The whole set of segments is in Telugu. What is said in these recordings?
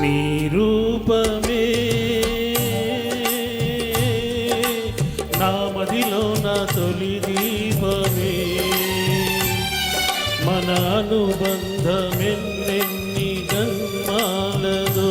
నీ రూపమే. నా మదిలో నా తొలి దీపమే. మన అనుబంధమెన్నెన్ని జన్మాలదో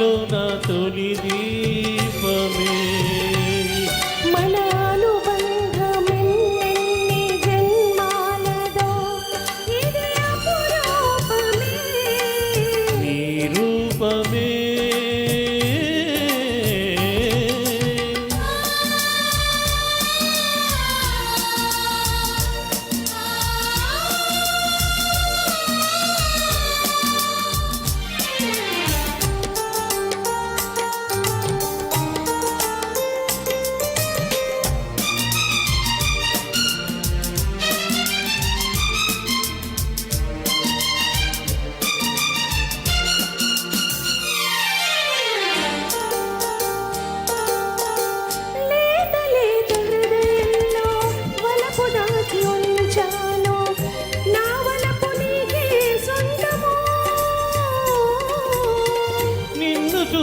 luna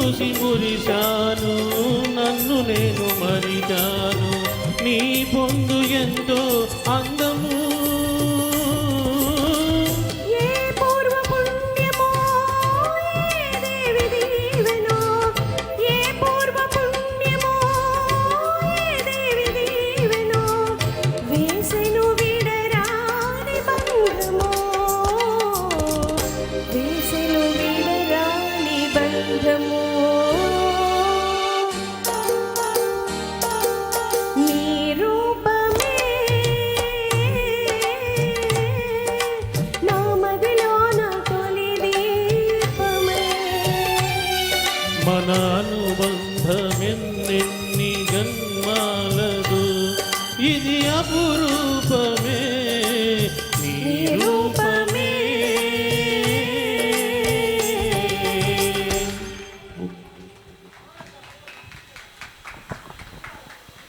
చూసి మురిశాను నన్ను నేను మరిచాను. నీ పొందు ఎంతో అంద మాలదు. ఇది అపురూ